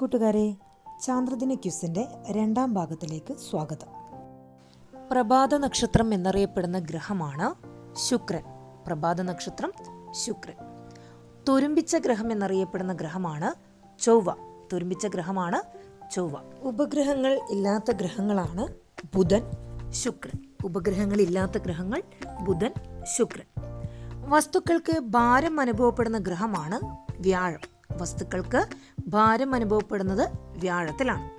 കൂട്ടുകാരെ ചാന്ദ്രദിന ക്യുസിന്റെ രണ്ടാം ഭാഗത്തിലേക്ക് സ്വാഗതം. പ്രഭാത നക്ഷത്രം എന്നറിയപ്പെടുന്ന ഗ്രഹമാണ് ശുക്രൻ. പ്രഭാത നക്ഷത്രം ശുക്രൻ. തുരുമ്പിച്ച ഗ്രഹം എന്നറിയപ്പെടുന്ന ഗ്രഹമാണ് ചൊവ്വ. തുരുമ്പിച്ച ഗ്രഹമാണ് ചൊവ്വ. ഉപഗ്രഹങ്ങൾ ഇല്ലാത്ത ഗ്രഹങ്ങളാണ് ബുധൻ ശുക്രൻ. ഉപഗ്രഹങ്ങൾ ഇല്ലാത്ത ഗ്രഹങ്ങൾ ബുധൻ ശുക്രൻ. വസ്തുക്കൾക്ക് ഭാരം അനുഭവപ്പെടുന്ന ഗ്രഹമാണ് വ്യാഴം. വസ്തുക്കൾക്ക് ഭാരം അനുഭവപ്പെടുന്നത് വ്യാഴത്തിലാണ്.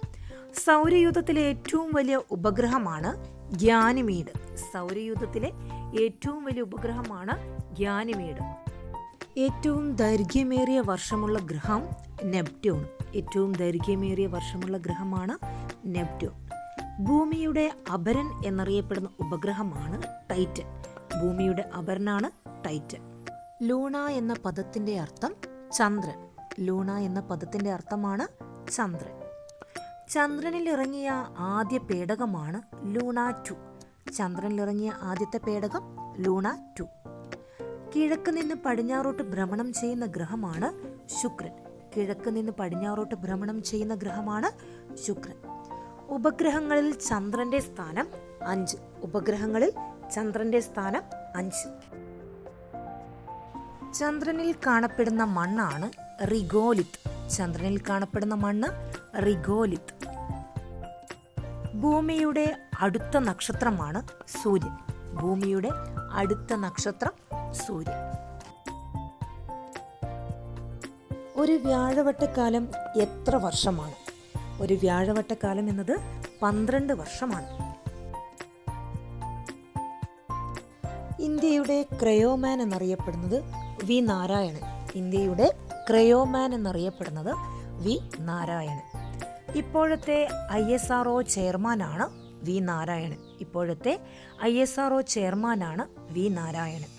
സൗരയൂഥത്തിലെ ഏറ്റവും വലിയ ഉപഗ്രഹമാണ് ഗ്യാനിമീഡ് സൗരയൂഥത്തിലെ ഏറ്റവും വലിയ ഉപഗ്രഹമാണ് ഗ്യാനിമീഡ് ഏറ്റവും ദൈർഘ്യമേറിയ വർഷമുള്ള ഗ്രഹം നെപ്റ്റ്യൂൺ. ഏറ്റവും ദൈർഘ്യമേറിയ വർഷമുള്ള ഗ്രഹമാണ് നെപ്റ്റ്യൂൺ. ഭൂമിയുടെ അപരൻ എന്നറിയപ്പെടുന്ന ഉപഗ്രഹമാണ് ടൈറ്റൻ. ഭൂമിയുടെ അപരനാണ് ടൈറ്റൻ. ലൂണ എന്ന പദത്തിന്റെ അർത്ഥം ചന്ദ്രൻ. ലൂണ എന്ന പദത്തിന്റെ അർത്ഥമാണ് ചന്ദ്രൻ. ചന്ദ്രനിൽ ഇറങ്ങിയ ആദ്യ പേടകമാണ് ലൂണ ടു. ചന്ദ്രനിൽ ഇറങ്ങിയ ആദ്യത്തെ പേടകം ലൂണ ടു. കിഴക്ക് നിന്ന് പടിഞ്ഞാറോട്ട് ഭ്രമണം ചെയ്യുന്ന ഗ്രഹമാണ് ശുക്രൻ. കിഴക്ക് നിന്ന് പടിഞ്ഞാറോട്ട് ഭ്രമണം ചെയ്യുന്ന ഗ്രഹമാണ് ശുക്രൻ. ഉപഗ്രഹങ്ങളിൽ ചന്ദ്രന്റെ സ്ഥാനം അഞ്ച്. ഉപഗ്രഹങ്ങളിൽ ചന്ദ്രന്റെ സ്ഥാനം അഞ്ച്. ചന്ദ്രനിൽ കാണപ്പെടുന്ന മണ്ണാണ് റിഗോലിത്ത് ചന്ദ്രനിൽ കാണപ്പെടുന്ന മണ്ണ് റിഗോലിത്. ഭൂമിയുടെ അടുത്ത നക്ഷത്രമാണ് സൂര്യൻ. ഭൂമിയുടെ അടുത്ത നക്ഷത്രം സൂര്യൻ. ഒരു വ്യാഴവട്ടക്കാലം എത്ര വർഷമാണ്? ഒരു വ്യാഴവട്ടക്കാലം എന്നത് പന്ത്രണ്ട് വർഷമാണ്. ഇന്ത്യയുടെ ക്രയോമാൻ എന്നറിയപ്പെടുന്നത് വി നാരായണൻ. ഇന്ത്യയുടെ ക്രയോമാൻ എന്നറിയപ്പെടുന്നത് വി നാരായണൻ. ഇപ്പോഴത്തെ ഐ എസ് ആർ ഒ ചെയർമാനാണ് വി നാരായണൻ. ഇപ്പോഴത്തെ ഐ എസ് ആർ ഒ ചെയർമാനാണ് വി നാരായണൻ.